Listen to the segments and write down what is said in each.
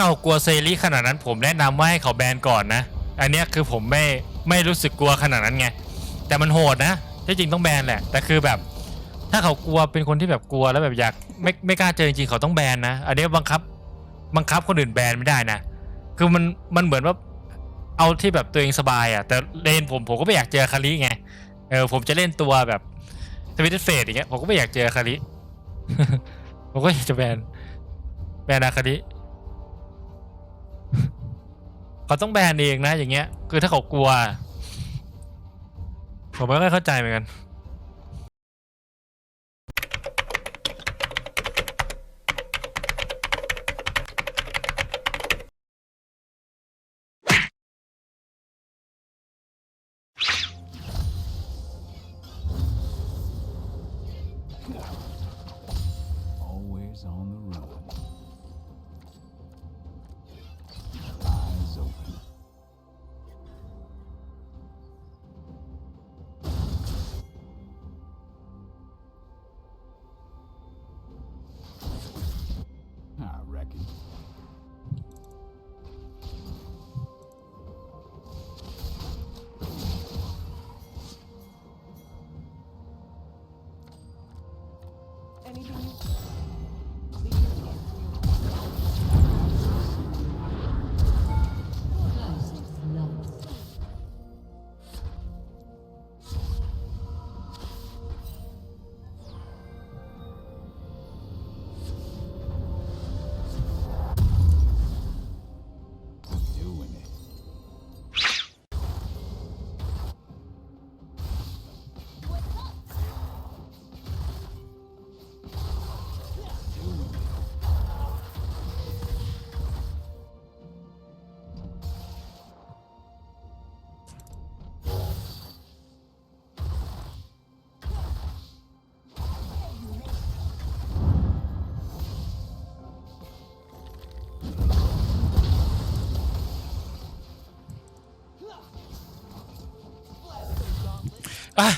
าเขากลัวเซรีขนาดนั้นผมแนะนำว่าให้เขาแบนก่อนนะ อันเนี้ยคือผมไม่ไม่รู้สึกกลัวขนาดนั้นไง แต่มันโหดนะที่จริงต้องแบนแหละ แต่คือแบบ ถ้าเขากลัวเป็นคนที่แบบกลัวแล้วแบบอยากไม่ไม่กล้าเจอจริงๆเขาต้องแบนนะ อันนี้บังคับบังคับคนอื่นแบนไม่ได้นะ คือมันมันเหมือนว่าเอาที่แบบตัวเองสบายอะ่ะ แต่เลนผมผมก็ไม่อยากเจอคาริไง เออผมจะเล่นตัวแบบสวิตเฟสอย่างเงี้ยผมก็ไม่อยากเจอคาริ ผมก็อยากจะแบนแบนอาคาริ เขาต้องแบนเองนะ อย่างเงี้ย คือถ้าเขากลัว ผมไม่ค่อยเข้าใจเหมือนกัน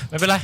ไม่เป็นไร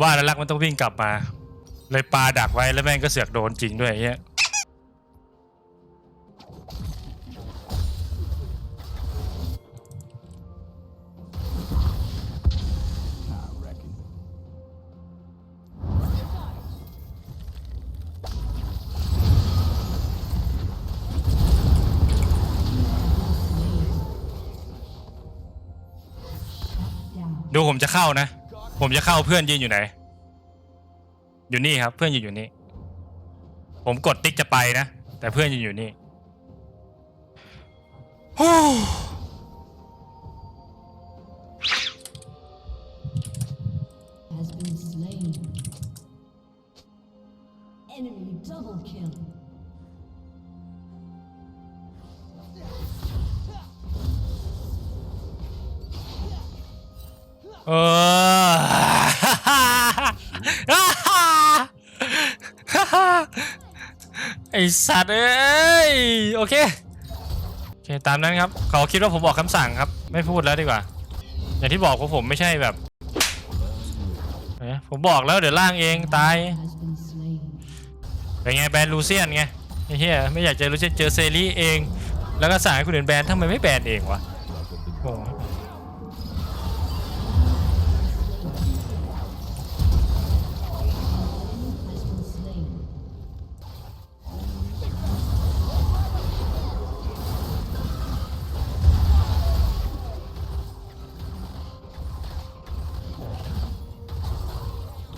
ว่าแล้วรักมันต้องวิ่งกลับมา เลยปลาดักไว้แล้วแม่งก็เสือกโดนจริงด้วยไอ้เงี้ยดูผมจะเข้านะ ผมจะเข้าเพื่อนยืนอยู่ไหน อยู่นี่ครับ เพื่อนยืนอยู่นี่ ผมกดติ๊กจะไปนะ แต่เพื่อนยืนอยู่นี่ฮู้ has been slain. Enemy double kill. เออ ไอสัตว์เอ้ยโอเคโอเค ตามนั้นครับ เขาคิดว่าผมบอกคำสั่งครับ ไม่พูดแล้วดีกว่า อย่างที่บอกว่าผมไม่ใช่แบบเอ๊ะผมบอกแล้วเดี๋ยวล่างเองตาย เป็นไงแบนลูเซียนไงไอ้เหี้ยไม่อยากเจอลูเซียนเจอเซรีเอง แล้วก็สั่งให้คนอื่นแบนทำไมไม่แบนเองวะงง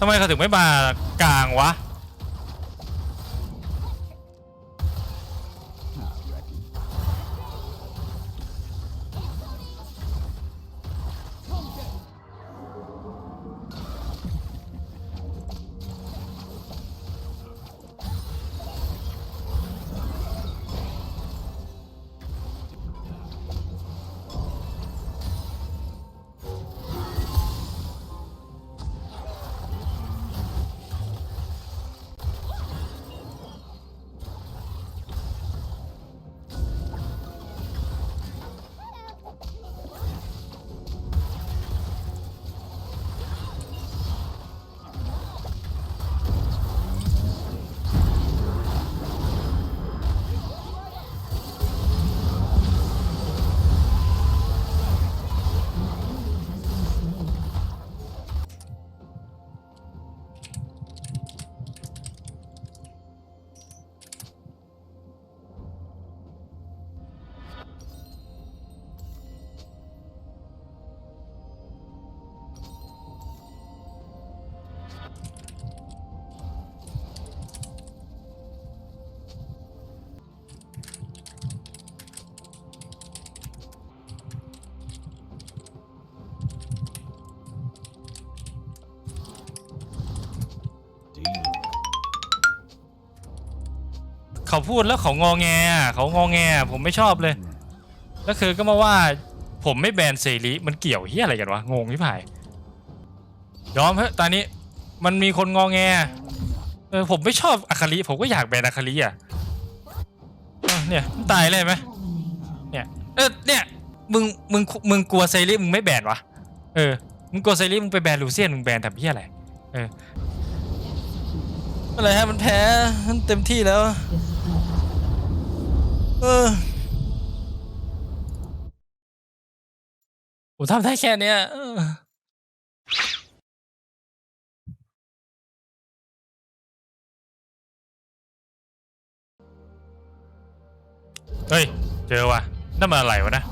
ทำไมเขาถึงไม่มากลางวะ เขาพูดแล้วเขางอแงอะเขางอแงอะผมไม่ชอบเลย แล้วคือก็มาว่า ผมไม่แบนเซรีมันเกี่ยวเฮียอะไรกันวะงงที่ผายยอมเถอะตอนนี้มันมีคนงอแงเออผมไม่ชอบอาคาริผมก็อยากแบนอาคาริอะเอ้าเนี่ยมันตายเลยไหม Dominating. เนี่ยเออเนี่ยมึงมึงมึงกลัวเซรีมึงไม่แบนวะเออมึงกลัวเซรีมึงไปแบนลูเซียนมึงแบนทำเพี้ยอะไรเอออะไรฮะมันแพ้เต็มที่แล้ว เออผมทำได้แค่เนี้ยเออเฮ้ย เจอว่ะนั่นมันอะไรวะนะ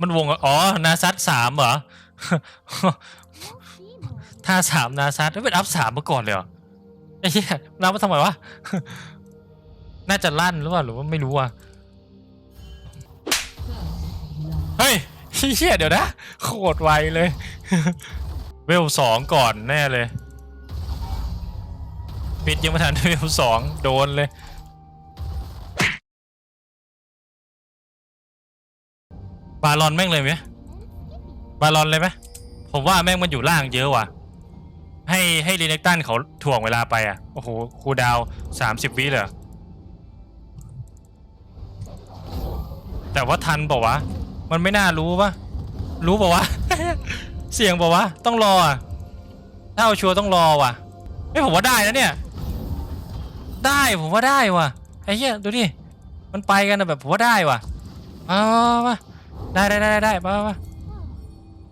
มันวงอ๋อ นาซัดสามเหรอ ท่าสามนาซัดไม่เป็นอัพสามมาก่อนเลยเหรอไอ้เหี้ยนับมาทำไมวะ น่าจะลั่นหรือเปล่าหรือว่าไม่รู้อะเฮ้ยเฮียเดี๋ยวนะโคตรไวเลย เวลสองก่อนแน่เลยปิดยังไม่ทันเวลสองโดนเลยบาลอนแม่งเลยไหมบาลอนเลยไหมผมว่าแม่งมันอยู่ล่างเยอะว่ะ ให้ให้รีเนกตันเขาถ่วงเวลาไปอะ โอ้โหคูดาวสามสิบวิเลย แต่ว่าทันเปล่าวะ มันไม่น่ารู้ปะรู้เปล่าวะ เสี่ยงเปล่าวะ ต้องรออะ ถ้าเอาชัวร์ต้องรอว่ะไม่ผมว่าได้นะเนี่ย ได้ผมว่าได้ว่ะ ไอ้เหี้ยดูดิ มันไปกันนะแบบผมว่าได้ว่ะเอามาได้ได้ได้ได้มามา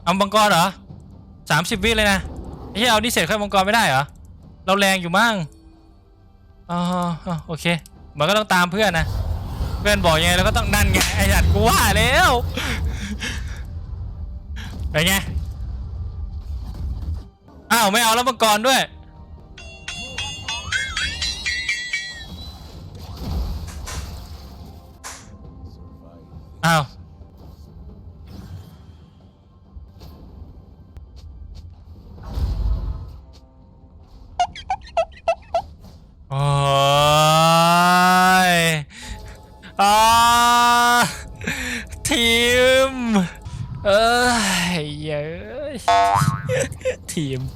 เอามังกรเหรอสามสิบวิเลยนะ ไอ้เหี้ยเอานี่เสร็จค่อยมังกรไม่ได้เหรอ เราแรงอยู่มั่งอ๋ออ๋อโอเค มันก็ต้องตามเพื่อนนะ เพื่อนบอกยังไงเราก็ต้องนั่นไงไอ้จัดกูว่าแล้วไปไงอ้าวไม่เอาแล้วมังกรด้วยอ้าว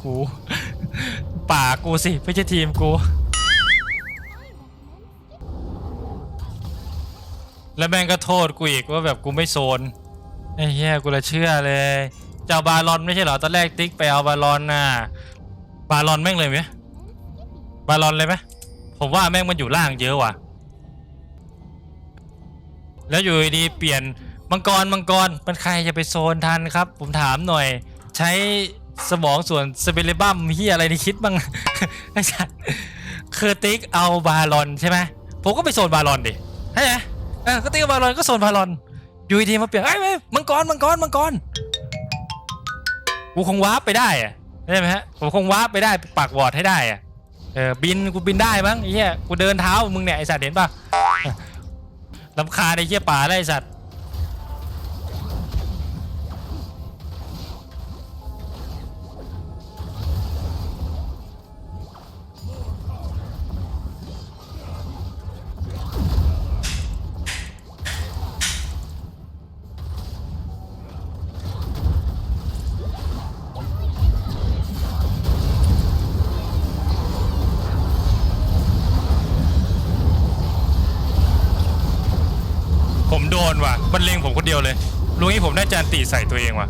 กู ป่ากูสิ ไม่ใช่ทีมกู แล้วแม่งก็โทษกูอีกว่าแบบกูไม่โซนไอ้เหี้ยกูละเชื่อเลยจะเอาบาลอนไม่ใช่เหรอตอนแรกติ๊กไปเอาบาลอนน่ะบาลอนแม่งเลยไหมบาลอนเลยไหมผมว่าแม่งมันอยู่ล่างเยอะว่ะ แล้วอยู่ดีเปลี่ยนมังกรมังกรมันใครจะไปโซนทันครับ ผมถามหน่อย ใช้ สมองส่วนสเปเรบัมเฮียอะไรในคิดบ้างไอ้สัสคือติ๊กเอาบาลอนใช่ไหมผมก็ไปโซนบาลอนดิใช่ไหมเออก็ติ๊กบาลอนก็โซนบาลอนอยู่ดีมาเปลี่ยนไอ้ยเว้ยมังกรมังกรมังกรกูคงวาร์ปไปได้อะได้ไหมฮะผมคงวาร์ปไปได้ปากวอร์ดให้ได้อะเออบินกูบินได้มั้งไอ้เหี้ยกูเดินเท้ามึงเนี่ยไอสัตว์เห็นปะลำคาไอ้เหี้ยป่าได้ไอสัตว์ โดนว่ะมันเลงผมคนเดียวเลยลุงนี้ผมได้จานตีใส่ตัวเองว่ะ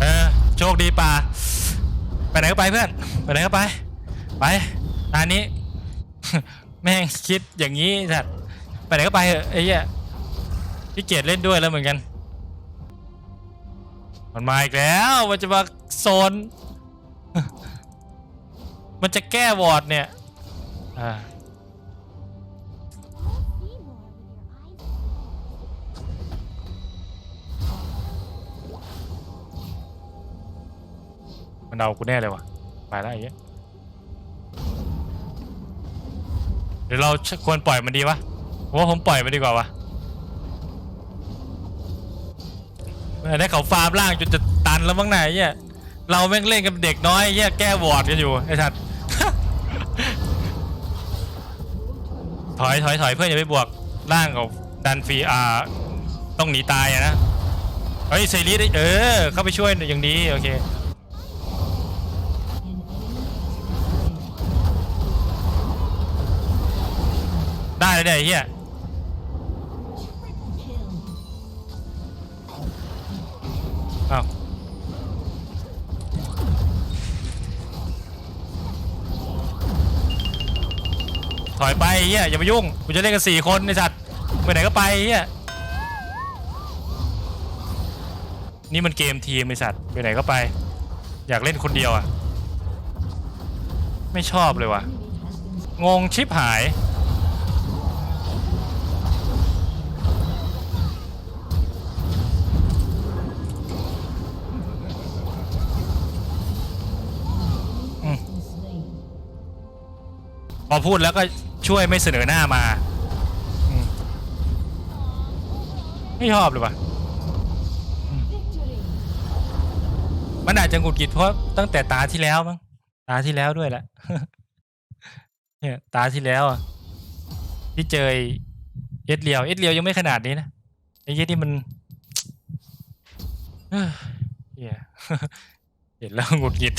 เออโชคดีป่าไปไหนก็ไปเพื่อนไปไหนก็ไป ไปอันนี้ แม่งคิดอย่างนี้สัตว์ไปไหนก็ไปเถอะไอ้เหี้ยพี่เกียรเล่นด้วยแล้วเหมือนกัน มันมาอีกแล้วมันจะมาโซน มันจะแก้วอร์ดเนี่ยอ่า เอากูแน่เลยว่ะไปแล้วไอ้เงี้ยเดี๋ยวเราควรปล่อยมันดีวะผมว่าผมปล่อยมันดีกว่าวะได้เขาฟาร์มล่างจนจะตันแล้วมั้งไหนไอ้เงี้ยเราแม่งเล่นกับเด็กน้อยไอ้เงี้ยแก้วอร์ดกันอยู่ไอ้ชัดถอยถอยถอยเพื่อนอย่าไปบวกร่างของดันฟีอาต้องหนีตายอะนะเฮ้ยเซรีเออเข้าไปช่วยอย่างดีโอเค ได้เลยเนี่ยไอ้เฮียอ้าวถอยไปไอ้เฮียอย่ามายุ่งกูจะเล่นกันสี่คนไอ้สัตว์ไปไหนก็ไปไอ้เฮียนี่มันเกมทีมไอ้สัตว์ไปไหนก็ไป อยากเล่นคนเดียวอะ ไม่ชอบเลยว่ะ งงชิบหาย พอพูดแล้วก็ช่วยไม่เสนอหน้ามาอืมไม่ชอบเลยว่ะ Victory. มันอาจจะหงุดหงิดเพราะตั้งแต่ตาที่แล้วมั้งตาที่แล้วด้วยแหละ เนี่ย ตาที่แล้วอะที่เจอไอ้เอ็ดเลียวเอ็ดเลียวยังไม่ขนาดนี้นะไอ้เหี้ยนี่มัน เฮ้ยเหี้ย เห็นแล้วหงุดหงิด